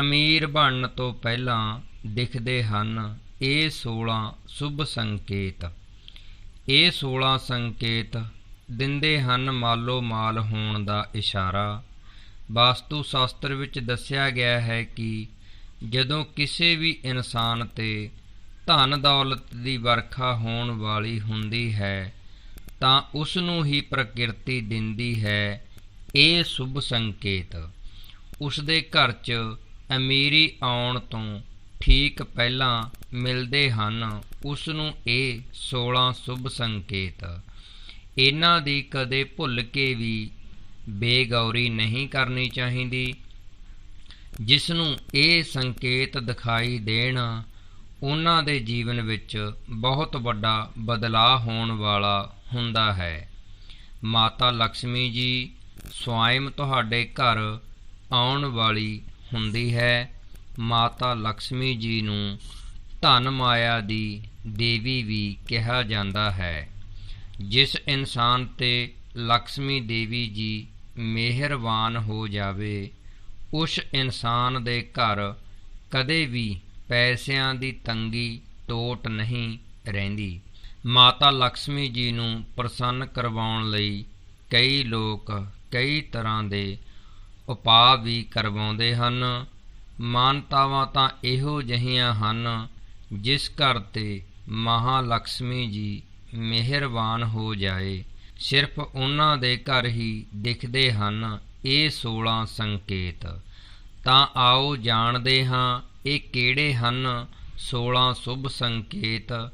ਅਮੀਰ ਬਣਨ ਤੋਂ ਪਹਿਲਾਂ ਦਿਖਦੇ ਹਨ ਇਹ 16 ਸ਼ੁਭ ਸੰਕੇਤ। ਇਹ 16 ਸੰਕੇਤ ਦਿੰਦੇ ਹਨ ਮਾਲੋ ਮਾਲ ਹੋਣ ਦਾ ਇਸ਼ਾਰਾ। ਵਾਸਤੂ ਸ਼ਾਸਤਰ ਵਿੱਚ ਦੱਸਿਆ ਗਿਆ ਹੈ ਕਿ ਜਦੋਂ ਕਿਸੇ ਵੀ ਇਨਸਾਨ ਤੇ ਧਨ ਦੌਲਤ ਦੀ ਵਰਖਾ ਹੋਣ ਵਾਲੀ ਹੁੰਦੀ ਹੈ, ਤਾਂ ਉਸ ਨੂੰ ਹੀ ਪ੍ਰਕਿਰਤੀ ਦਿੰਦੀ ਹੈ ਇਹ ਸ਼ੁਭ ਸੰਕੇਤ। ਉਸ ਦੇ ਘਰ 'ਚ ਅਮੀਰੀ ਆਉਣ ਤੋਂ ਠੀਕ ਪਹਿਲਾਂ ਮਿਲਦੇ ਹਨ, ਉਸ ਨੂੰ ਇਹ 16 ਸ਼ੁਭ ਸੰਕੇਤ। ਇਹਨਾਂ ਦੀ ਕਦੇ ਭੁੱਲ ਕੇ ਵੀ ਬੇਗੌਰੀ ਨਹੀਂ ਕਰਨੀ ਚਾਹੀਦੀ। ਜਿਸ ਨੂੰ ਇਹ ਸੰਕੇਤ ਦਿਖਾਈ ਦੇਣ, ਉਹਨਾਂ ਦੇ ਜੀਵਨ ਵਿੱਚ ਬਹੁਤ ਵੱਡਾ ਬਦਲਾਅ ਹੋਣ ਵਾਲਾ ਹੁੰਦਾ ਹੈ। ਮਾਤਾ ਲక్ష్ਮੀ ਜੀ ਸਵੈਮ ਤੁਹਾਡੇ ਘਰ ਆਉਣ ਵਾਲੀ ਹੁੰਦੀ ਹੈ। ਮਾਤਾ ਲక్ష్ਮੀ ਜੀ ਨੂੰ ਧਨ ਮਾਇਆ ਦੀ ਦੇਵੀ ਵੀ ਕਿਹਾ ਜਾਂਦਾ ਹੈ। ਜਿਸ ਇਨਸਾਨ ਤੇ ਲక్ష్ਮੀ ਦੇਵੀ ਜੀ ਮਿਹਰਬਾਨ ਹੋ ਜਾਵੇ, ਉਸ ਇਨਸਾਨ ਦੇ ਘਰ ਕਦੇ ਵੀ ਪੈਸਿਆਂ ਦੀ ਤੰਗੀ ਟੋਟ ਨਹੀਂ ਰਹਿੰਦੀ। ਮਾਤਾ ਲక్ష్ਮੀ ਜੀ ਨੂੰ ਪ੍ਰਸੰਨ ਕਰਵਾਉਣ ਲਈ ਕਈ ਲੋਕ ਕਈ ਤਰ੍ਹਾਂ ਦੇ ਉਪਾਅ ਵੀ ਕਰਵਾਉਂਦੇ ਹਨ। ਮਾਨਤਾਵਾਂ ਤਾਂ ਇਹੋ ਜਿਹੀਆਂ ਹਨ, ਜਿਸ ਘਰ ਤੇ ਮਹਾ ਲక్ష్ਮੀ ਜੀ ਮਿਹਰਬਾਨ ਹੋ ਜਾਏ। ਸਿਰਫ ਉਹਨਾਂ ਦੇ ਘਰ ਹੀ ਦਿਖਦੇ ਹਨ ਇਹ 16 ਸੰਕੇਤ। ਤਾਂ ਆਓ ਜਾਣਦੇ ਹਾਂ ਇਹ ਕਿਹੜੇ ਹਨ 16 ਸ਼ੁਭ ਸੰਕੇਤ।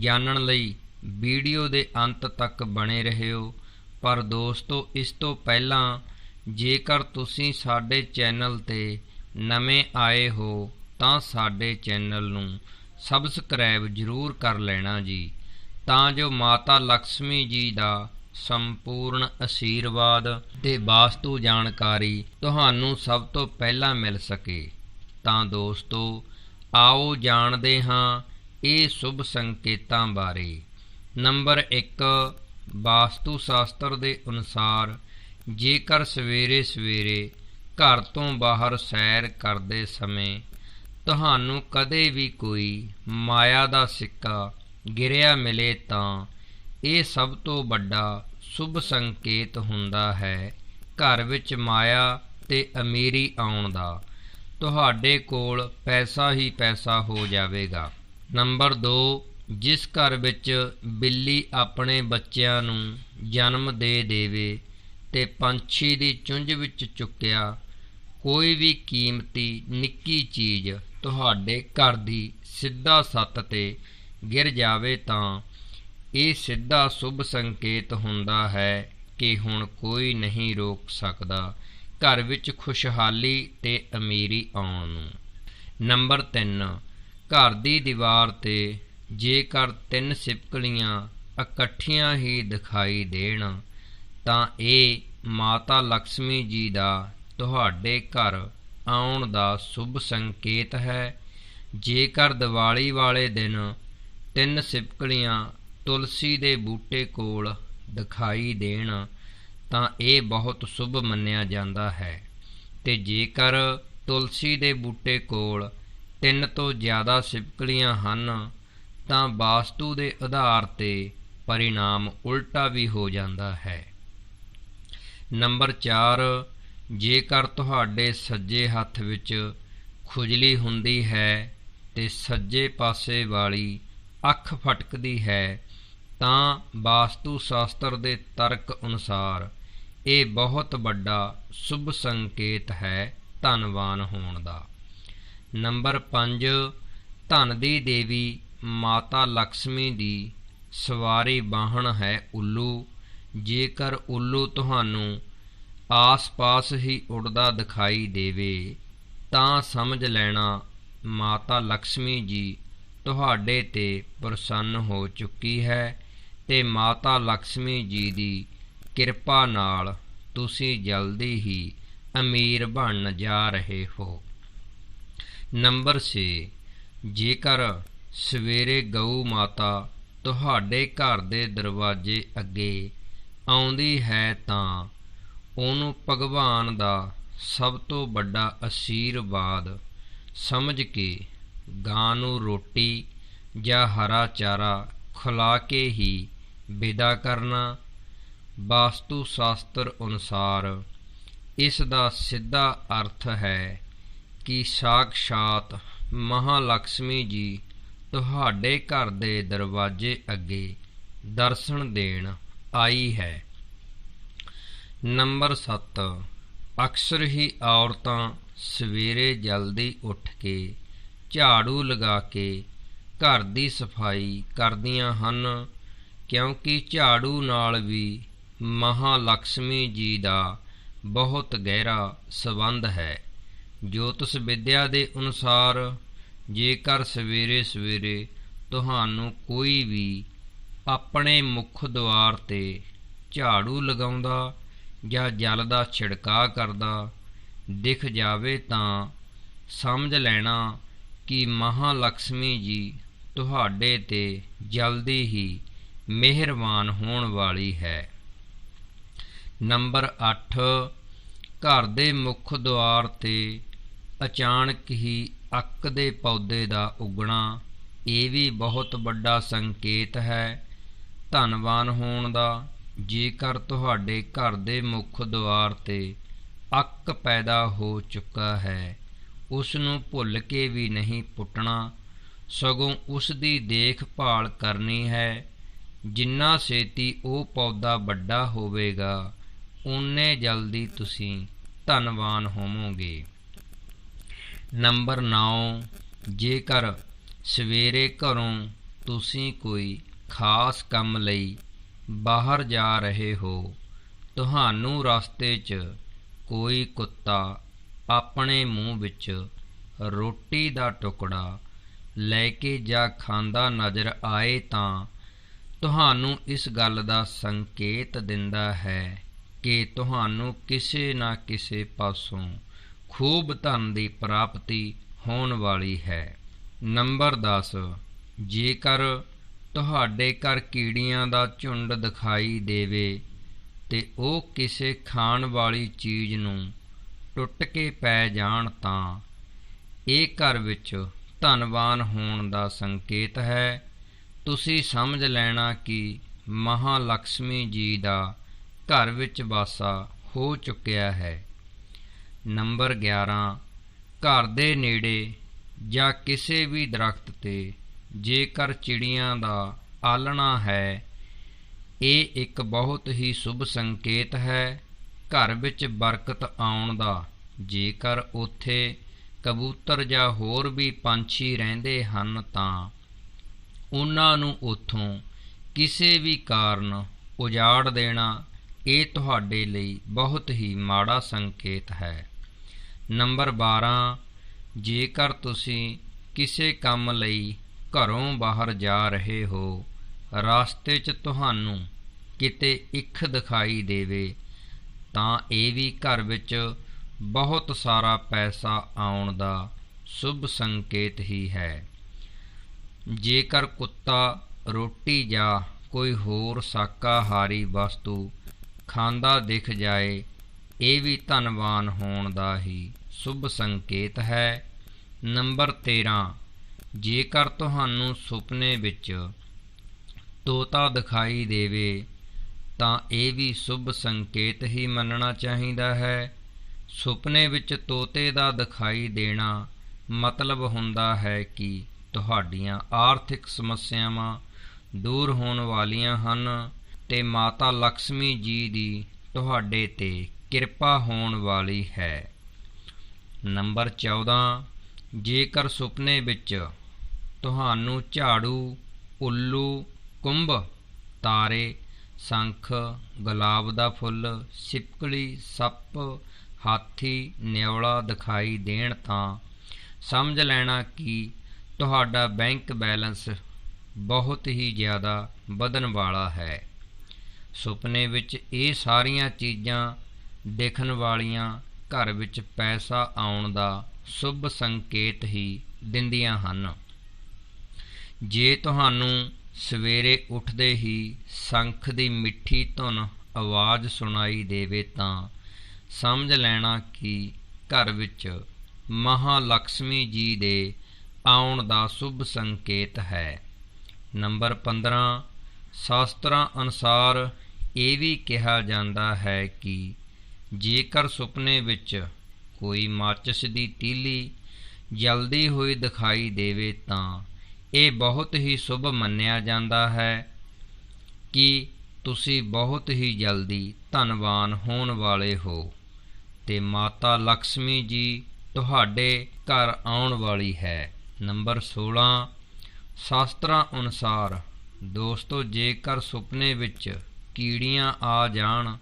ਜਾਣਨ ਲਈ ਵੀਡੀਓ ਦੇ ਅੰਤ ਤੱਕ ਬਣੇ ਰਹਿਓ। ਪਰ ਦੋਸਤੋ, ਇਸ ਤੋਂ ਪਹਿਲਾਂ ਜੇਕਰ ਤੁਸੀਂ ਸਾਡੇ ਚੈਨਲ ਤੇ ਨਵੇਂ ਆਏ ਹੋ, ਤਾਂ ਸਾਡੇ ਚੈਨਲ ਨੂੰ ਸਬਸਕ੍ਰਾਈਬ ਜ਼ਰੂਰ ਕਰ ਲੈਣਾ ਜੀ, ਤਾਂ ਜੋ ਮਾਤਾ ਲక్ష్ਮੀ ਜੀ ਦਾ ਸੰਪੂਰਨ ਅਸ਼ੀਰਵਾਦ ਤੇ ਵਾਸਤੂ ਜਾਣਕਾਰੀ ਤੁਹਾਨੂੰ ਸਭ ਤੋਂ ਪਹਿਲਾਂ ਮਿਲ ਸਕੇ। ਤਾਂ ਦੋਸਤੋ, ਆਓ ਜਾਣਦੇ ਹਾਂ ਇਹ ਸ਼ੁਭ ਸੰਕੇਤਾਂ ਬਾਰੇ। ਨੰਬਰ 1 ਵਾਸਤੂ ਸ਼ਾਸਤਰ ਦੇ ਅਨੁਸਾਰ ਜੇਕਰ ਸਵੇਰੇ ਸਵੇਰੇ ਘਰ ਤੋਂ ਬਾਹਰ ਸੈਰ ਕਰਦੇ ਸਮੇਂ ਤੁਹਾਨੂੰ ਕਦੇ ਵੀ ਕੋਈ ਮਾਇਆ ਦਾ ਸਿੱਕਾ ਗਿਰਿਆ ਮਿਲੇ ਤਾਂ ਇਹ ਸਭ ਤੋਂ ਵੱਡਾ ਸ਼ੁਭ ਸੰਕੇਤ ਹੁੰਦਾ ਹੈ ਘਰ ਵਿੱਚ ਮਾਇਆ ਤੇ ਅਮੀਰੀ ਆਉਣ ਦਾ। ਤੁਹਾਡੇ ਕੋਲ ਪੈਸਾ ਹੀ ਪੈਸਾ ਹੋ ਜਾਵੇਗਾ। ਨੰਬਰ 2 ਜਿਸ ਘਰ ਵਿੱਚ ਬਿੱਲੀ ਆਪਣੇ ਬੱਚਿਆਂ ਨੂੰ ਜਨਮ ਦੇ ਦੇਵੇ ਤੇ ਪੰਛੀ ਦੀ ਚੁੰਝ ਵਿੱਚ ਚੁੱਕਿਆ ਕੋਈ ਵੀ ਕੀਮਤੀ ਨਿੱਕੀ ਚੀਜ਼ ਤੁਹਾਡੇ ਘਰ ਦੀ ਸਿੱਧਾ ਸੱਤ ਤੇ ਗਿਰ ਜਾਵੇ ਤਾਂ ਇਹ ਸਿੱਧਾ ਸ਼ੁਭ ਸੰਕੇਤ ਹੁੰਦਾ ਹੈ ਕਿ ਹੁਣ ਕੋਈ ਨਹੀਂ ਰੋਕ ਸਕਦਾ ਘਰ ਵਿੱਚ ਖੁਸ਼ਹਾਲੀ ਤੇ ਅਮੀਰੀ ਆਉਣ ਨੂੰ। ਨੰਬਰ 3 ਘਰ ਦੀ ਦੀਵਾਰ ਤੇ ਜੇਕਰ ਤਿੰਨ ਸਿਪਕਲੀਆਂ ਇਕੱਠੀਆਂ ਹੀ ਦਿਖਾਈ ਦੇਣ ਤਾਂ ਇਹ ਮਾਤਾ ਲక్ష్ਮੀ ਜੀ ਦਾ ਤੁਹਾਡੇ ਘਰ ਆਉਣ ਦਾ ਸ਼ੁਭ ਸੰਕੇਤ ਹੈ। ਜੇਕਰ ਦੀਵਾਲੀ ਵਾਲੇ ਦਿਨ ਤਿੰਨ ਸਿਪਕਲੀਆਂ ਤੁਲਸੀ ਦੇ ਬੂਟੇ ਕੋਲ ਦਿਖਾਈ ਦੇਣ, ਤਾਂ ਇਹ ਬਹੁਤ ਸ਼ੁਭ ਮੰਨਿਆ ਜਾਂਦਾ ਹੈ। ਤੇ ਜੇਕਰ ਤੁਲਸੀ ਦੇ ਬੂਟੇ ਕੋਲ ਤਿੰਨ ਤੋਂ ਜ਼ਿਆਦਾ ਸਿਪਕਲੀਆਂ ਹਨ, ਤਾਂ ਵਾਸਤੂ ਦੇ ਆਧਾਰ ਤੇ ਪਰਿਣਾਮ ਉਲਟਾ ਵੀ ਹੋ ਜਾਂਦਾ ਹੈ। ਨੰਬਰ 4 ਜੇਕਰ ਤੁਹਾਡੇ ਸੱਜੇ ਹੱਥ ਵਿੱਚ ਖੁਜਲੀ ਹੁੰਦੀ ਹੈ ਤੇ ਸੱਜੇ ਪਾਸੇ ਵਾਲੀ ਅੱਖ ਫਟਕਦੀ ਹੈ, ਤਾਂ ਵਾਸਤੂ ਸ਼ਾਸਤਰ ਦੇ ਤਰਕ ਅਨੁਸਾਰ ਇਹ ਬਹੁਤ ਵੱਡਾ ਸ਼ੁਭ ਸੰਕੇਤ ਹੈ ਧਨਵਾਨ ਹੋਣ ਦਾ। ਨੰਬਰ 5 ਧਨ ਦੀ ਦੇਵੀ ਮਾਤਾ ਲక్ష్ਮੀ ਦੀ ਸਵਾਰੀ ਵਾਹਣ ਹੈ ਉੱਲੂ। ਜੇਕਰ ਉੱਲੂ ਤੁਹਾਨੂੰ ਆਸ-ਪਾਸ ਹੀ ਉੱਡਦਾ ਦਿਖਾਈ ਦੇਵੇ, ਤਾਂ ਸਮਝ ਲੈਣਾ ਮਾਤਾ ਲక్ష్ਮੀ ਜੀ ਤੁਹਾਡੇ ਤੇ ਪ੍ਰਸੰਨ ਹੋ ਚੁੱਕੀ ਹੈ ਤੇ ਮਾਤਾ ਲక్ష్ਮੀ ਜੀ ਦੀ ਕਿਰਪਾ ਨਾਲ ਤੁਸੀਂ ਜਲਦੀ ਹੀ ਅਮੀਰ ਬਣਨ ਜਾ ਰਹੇ ਹੋ। ਨੰਬਰ 6 ਜੇਕਰ ਸਵੇਰੇ ਗਊ ਮਾਤਾ ਤੁਹਾਡੇ ਘਰ ਦੇ ਦਰਵਾਜ਼ੇ ਅੱਗੇ ਆਉਂਦੀ ਹੈ ਤਾਂ ਉਹਨੂੰ ਭਗਵਾਨ ਦਾ ਸਭ ਤੋਂ ਵੱਡਾ ਅਸ਼ੀਰਵਾਦ ਸਮਝ ਕੇ ਗਾਂ ਨੂੰ ਰੋਟੀ ਜਾਂ ਹਰਾ ਚਾਰਾ ਖੁਲਾ ਕੇ ਹੀ ਵਿਦਾ ਕਰਨਾ। ਵਾਸਤੂ ਸ਼ਾਸਤਰ ਅਨੁਸਾਰ ਇਸ ਦਾ ਸਿੱਧਾ ਅਰਥ ਹੈ ਕਿ ਸਾਖਸ਼ਾਤ ਮਹਾਲక్ష్ਮੀ ਜੀ ਤੁਹਾਡੇ ਘਰ ਦੇ ਦਰਵਾਜ਼ੇ ਅੱਗੇ ਦਰਸ਼ਨ ਦੇਣ। ਆਈ ਹੈ। ਨੰਬਰ 7 ਅਕਸਰ ਹੀ ਔਰਤਾਂ ਸਵੇਰੇ ਜਲਦੀ ਉੱਠ ਕੇ ਝਾੜੂ ਲਗਾ ਕੇ ਘਰ ਦੀ ਸਫ਼ਾਈ ਕਰਦੀਆਂ ਹਨ, ਕਿਉਂਕਿ ਝਾੜੂ ਨਾਲ ਵੀ ਮਹਾਲక్ష్ਮੀ ਜੀ ਦਾ ਬਹੁਤ ਗਹਿਰਾ ਸਬੰਧ ਹੈ। ਜੋਤਿਸ਼ ਵਿਦਿਆ ਦੇ ਅਨੁਸਾਰ ਜੇਕਰ ਸਵੇਰੇ ਸਵੇਰੇ ਤੁਹਾਨੂੰ ਕੋਈ ਵੀ ਆਪਣੇ ਮੁੱਖ ਦੁਆਰ ਤੇ ਝਾੜੂ ਲਗਾਉਂਦਾ ਜਾਂ ਜਲ ਦਾ ਛਿੜਕਾਅ ਕਰਦਾ, ਦਿਖ ਜਾਵੇ ਤਾਂ ਸਮਝ ਲੈਣਾ ਕਿ ਮਹਾਲక్ష్ਮੀ ਜੀ ਤੁਹਾਡੇ ਤੇ ਜਲਦੀ ਹੀ ਮਿਹਰਬਾਨ ਹੋਣ ਵਾਲੀ ਹੈ। ਨੰਬਰ 8 ਘਰ ਦੇ ਮੁੱਖ ਦੁਆਰ ਤੇ ਅਚਾਨਕ ਹੀ ਅੱਕ ਦੇ ਪੌਦੇ ਦਾ ਉਗਣਾ, ਇਹ ਵੀ ਬਹੁਤ ਵੱਡਾ ਸੰਕੇਤ ਹੈ। ਧਨਵਾਨ ਹੋਣ ਦਾ, ਜੇਕਰ ਤੁਹਾਡੇ ਘਰ ਦੇ ਮੁੱਖ ਦੁਆਰ ਤੇ ਅੱਕ ਪੈਦਾ ਹੋ ਚੁੱਕਾ ਹੈ ਉਸ ਨੂੰ ਭੁੱਲ ਕੇ ਵੀ ਨਹੀਂ ਪੁੱਟਣਾ, ਸਗੋਂ ਉਸ ਦੀ ਦੇਖਭਾਲ ਕਰਨੀ ਹੈ। ਜਿੰਨਾ ਛੇਤੀ ਉਹ ਪੌਦਾ ਵੱਡਾ ਹੋਵੇਗਾ ਉਨੇ ਜਲਦੀ ਤੁਸੀਂ ਧਨਵਾਨ ਹੋਵੋਗੇ। ਨੰਬਰ 9 ਜੇਕਰ ਸਵੇਰੇ ਘਰੋਂ ਤੁਸੀਂ ਕੋਈ ਖਾਸ ਕੰਮ ਲਈ ਬਾਹਰ ਜਾ ਰਹੇ ਹੋ, ਤੁਹਾਨੂੰ ਰਸਤੇ 'ਚ ਕੋਈ ਕੁੱਤਾ ਆਪਣੇ ਮੂੰਹ ਵਿੱਚ ਰੋਟੀ ਦਾ ਟੁਕੜਾ ਲੈ ਕੇ ਜਾਂ ਖਾਂਦਾ ਨਜ਼ਰ ਆਏ ਤਾਂ ਤੁਹਾਨੂੰ ਇਸ ਗੱਲ ਦਾ ਸੰਕੇਤ ਦਿੰਦਾ ਹੈ ਕਿ ਤੁਹਾਨੂੰ ਕਿਸੇ ਨਾ ਕਿਸੇ ਪਾਸੋਂ ਖੂਬ ਧਨ ਦੀ ਪ੍ਰਾਪਤੀ ਹੋਣ ਵਾਲੀ ਹੈ। ਨੰਬਰ 10 ਜੇਕਰ ਤੁਹਾਡੇ ਘਰ ਕੀੜੀਆਂ ਦਾ ਝੁੰਡ ਦਿਖਾਈ ਦੇਵੇ ਤੇ ਉਹ ਕਿਸੇ ਖਾਣ ਵਾਲੀ ਚੀਜ਼ ਨੂੰ ਟੁੱਟ ਕੇ ਪੈ ਜਾਣ ਤਾਂ ਇਹ ਘਰ ਵਿੱਚ ਧਨਵਾਨ ਹੋਣ ਦਾ ਸੰਕੇਤ ਹੈ। ਤੁਸੀਂ ਸਮਝ ਲੈਣਾ ਕਿ ਮਹਾਲక్ష్ਮੀ ਜੀ ਦਾ ਘਰ ਵਿੱਚ ਵਾਸਾ ਹੋ ਚੁੱਕਿਆ ਹੈ। ਨੰਬਰ 11 ਘਰ ਦੇ ਨੇੜੇ ਜਾਂ ਕਿਸੇ ਵੀ ਦਰਖਤ ਤੇ ਜੇਕਰ ਚਿੜੀਆਂ ਦਾ ਆਲਣਾ ਹੈ, ਇਹ ਇੱਕ ਬਹੁਤ ਹੀ ਸ਼ੁਭ ਸੰਕੇਤ ਹੈ। ਘਰ ਵਿੱਚ ਬਰਕਤ ਆਉਣ ਦਾ, ਜੇਕਰ ਉੱਥੇ ਕਬੂਤਰ ਜਾਂ ਹੋਰ ਵੀ ਪੰਛੀ ਰਹਿੰਦੇ ਹਨ ਤਾਂ ਉਹਨਾਂ ਨੂੰ ਉੱਥੋਂ ਕਿਸੇ ਵੀ ਕਾਰਨ ਉਜਾੜ ਦੇਣਾ, ਇਹ ਤੁਹਾਡੇ ਲਈ ਬਹੁਤ ਹੀ ਮਾੜਾ ਸੰਕੇਤ ਹੈ। ਨੰਬਰ 12 ਜੇਕਰ ਤੁਸੀਂ ਕਿਸੇ ਕੰਮ ਲਈ ਘਰੋਂ ਬਾਹਰ ਜਾ ਰਹੇ ਹੋ, ਰਾਸਤੇ 'ਚ ਤੁਹਾਨੂੰ ਕਿਤੇ ਇੱਕ ਦਿਖਾਈ ਦੇਵੇ, ਤਾਂ ਇਹ ਵੀ ਘਰ ਵਿੱਚ ਬਹੁਤ ਸਾਰਾ ਪੈਸਾ ਆਉਣ ਦਾ ਸ਼ੁਭ ਸੰਕੇਤ ਹੀ ਹੈ। ਜੇਕਰ ਕੁੱਤਾ, ਰੋਟੀ ਜਾਂ ਕੋਈ ਹੋਰ ਸ਼ਾਕਾਹਾਰੀ ਵਸਤੂ ਖਾਂਦਾ ਦਿਖ ਜਾਏ, ਇਹ ਵੀ ਧਨਵਾਨ ਹੋਣ ਦਾ ਹੀ ਸ਼ੁਭ ਸੰਕੇਤ ਹੈ। ਨੰਬਰ 13 ਜੇਕਰ ਤੁਹਾਨੂੰ ਸੁਪਨੇ ਵਿੱਚ ਤੋਤਾ ਦਿਖਾਈ ਦੇਵੇ, ਤਾਂ ਇਹ ਵੀ ਸ਼ੁਭ ਸੰਕੇਤ ਹੀ ਮੰਨਣਾ ਚਾਹੀਦਾ ਹੈ। ਸੁਪਨੇ ਵਿੱਚ ਤੋਤੇ ਦਾ ਦਿਖਾਈ ਦੇਣਾ ਮਤਲਬ ਹੁੰਦਾ ਹੈ ਕਿ ਤੁਹਾਡੀਆਂ ਆਰਥਿਕ ਸਮੱਸਿਆਵਾਂ ਦੂਰ ਹੋਣ ਵਾਲੀਆਂ ਹਨ ਤੇ ਮਾਤਾ ਲక్ష్ਮੀ ਜੀ ਦੀ ਤੁਹਾਡੇ ਤੇ ਕਿਰਪਾ ਹੋਣ ਵਾਲੀ ਹੈ। ਨੰਬਰ 14 ਜੇਕਰ ਸੁਪਨੇ ਵਿੱਚ ਤੁਹਾਨੂੰ ਝਾੜੂ, ਉੱਲੂ, ਕੁੰਭ, ਤਾਰੇ, ਸੰਖ, ਗੁਲਾਬ ਦਾ ਫੁੱਲ ਸਿਪਕਲੀ ਸੱਪ, ਹਾਥੀ ਨਿਉਲਾ ਦਿਖਾਈ ਦੇਣ ਤਾਂ ਸਮਝ ਲੈਣਾ ਕਿ ਤੁਹਾਡਾ ਬੈਂਕ ਬੈਲੈਂਸ ਬਹੁਤ ਹੀ ਜ਼ਿਆਦਾ ਵਧਣ ਵਾਲਾ ਹੈ। ਸੁਪਨੇ ਵਿੱਚ ਇਹ ਸਾਰੀਆਂ ਚੀਜ਼ਾਂ ਦੇਖਣ ਵਾਲੀਆਂ ਘਰ ਵਿੱਚ ਪੈਸਾ ਆਉਣ ਦਾ ਸ਼ੁਭ ਸੰਕੇਤ ਹੀ ਦਿੰਦੀਆਂ ਹਨ। ਜੇ ਤੁਹਾਨੂੰ ਸਵੇਰੇ ਉੱਠਦੇ ਹੀ ਸੰਖ ਦੀ ਮਿੱਠੀ ਧੁਨ ਆਵਾਜ਼ ਸੁਣਾਈ ਦੇਵੇ ਤਾਂ ਸਮਝ ਲੈਣਾ ਕਿ ਘਰ ਵਿੱਚ ਮਹਾਲక్ష్ਮੀ ਜੀ ਦੇ ਆਉਣ ਦਾ ਸ਼ੁਭ ਸੰਕੇਤ ਹੈ। ਨੰਬਰ 15 ਸ਼ਾਸਤਰਾਂ ਅਨੁਸਾਰ ਇਹ ਵੀ ਕਿਹਾ ਜਾਂਦਾ ਹੈ ਕਿ ਜੇਕਰ ਸੁਪਨੇ ਵਿੱਚ ਕੋਈ ਮਾਚਿਸ ਦੀ ਤੀਲੀ ਜਲਦੀ ਹੋਈ ਦਿਖਾਈ ਦੇਵੇ ਤਾਂ ਇਹ ਬਹੁਤ ਹੀ ਸ਼ੁਭ ਮੰਨਿਆ ਜਾਂਦਾ ਹੈ ਕਿ ਤੁਸੀਂ ਬਹੁਤ ਹੀ ਜਲਦੀ ਧਨਵਾਨ ਹੋਣ ਵਾਲੇ ਹੋ ਤੇ ਮਾਤਾ ਲక్ష్ਮੀ ਜੀ ਤੁਹਾਡੇ ਘਰ ਆਉਣ ਵਾਲੀ ਹੈ। ਨੰਬਰ 16 ਸ਼ਾਸਤਰਾਂ ਅਨੁਸਾਰ, ਦੋਸਤੋ, ਜੇਕਰ ਸੁਪਨੇ ਵਿੱਚ ਕੀੜੀਆਂ ਆ ਜਾਣ,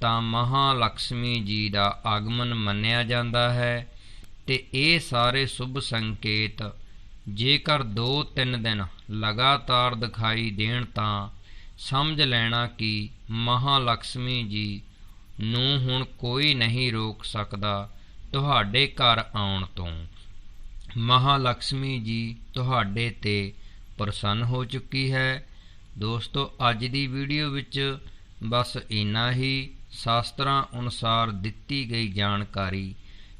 ਤਾਂ ਮਹਾ ਲక్ష్ਮੀ ਜੀ ਦਾ ਆਗਮਨ ਮੰਨਿਆ ਜਾਂਦਾ ਹੈ ਤੇ ਇਹ ਸਾਰੇ ਸ਼ੁਭ ਸੰਕੇਤ ਜੇਕਰ 2-3 ਦਿਨ ਲਗਾਤਾਰ ਦਿਖਾਈ ਦੇਣ ਤਾਂ ਸਮਝ ਲੈਣਾ ਕਿ ਮਹਾਲక్ష్ਮੀ ਜੀ ਨੂੰ ਹੁਣ ਕੋਈ ਨਹੀਂ ਰੋਕ ਸਕਦਾ ਤੁਹਾਡੇ ਘਰ ਆਉਣ ਤੋਂ। ਮਹਾਲక్ష్ਮੀ ਜੀ ਤੁਹਾਡੇ ਤੇ ਪ੍ਰਸੰਨ ਹੋ ਚੁੱਕੀ ਹੈ। ਦੋਸਤੋ, ਅੱਜ ਦੀ ਵੀਡੀਓ ਵਿੱਚ ਬਸ ਇੰਨਾ ਹੀ। ਸ਼ਾਸਤਰਾਂ ਅਨੁਸਾਰ ਦਿੱਤੀ ਗਈ ਜਾਣਕਾਰੀ,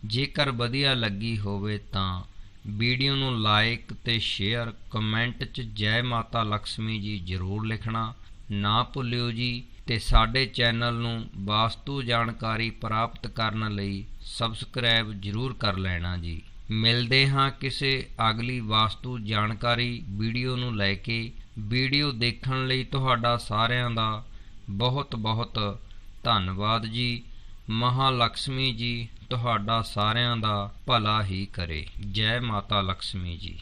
ਜੇਕਰ ਵਧੀਆ ਲੱਗੀ ਹੋਵੇ ਤਾਂ ਵੀਡੀਓ ਨੂੰ ਲਾਈਕ ਤੇ ਸ਼ੇਅਰ, ਕਮੈਂਟ 'ਚ ਜੈ ਮਾਤਾ ਲక్ష్ਮੀ ਜੀ ਜ਼ਰੂਰ ਲਿਖਣਾ। ਨਾ ਭੁੱਲਿਓ ਜੀ, ਤੇ ਸਾਡੇ ਚੈਨਲ ਨੂੰ ਵਾਸਤੂ ਜਾਣਕਾਰੀ ਪ੍ਰਾਪਤ ਕਰਨ ਲਈ ਸਬਸਕ੍ਰਾਈਬ ਜ਼ਰੂਰ ਕਰ ਲੈਣਾ ਜੀ। ਮਿਲਦੇ ਹਾਂ ਕਿਸੇ ਅਗਲੀ ਵਾਸਤੂ ਜਾਣਕਾਰੀ ਵੀਡੀਓ ਨੂੰ ਲੈ ਕੇ। ਵੀਡੀਓ ਦੇਖਣ ਲਈ ਤੁਹਾਡਾ ਸਾਰਿਆਂ ਦਾ ਬਹੁਤ ਬਹੁਤ ਧੰਨਵਾਦ ਜੀ। ਮਹਾਲక్ష్ਮੀ ਜੀ ਤੁਹਾਡਾ ਸਾਰਿਆਂ ਦਾ ਭਲਾ ਹੀ ਕਰੇ। ਜੈ ਮਾਤਾ ਲక్ష్ਮੀ ਜੀ।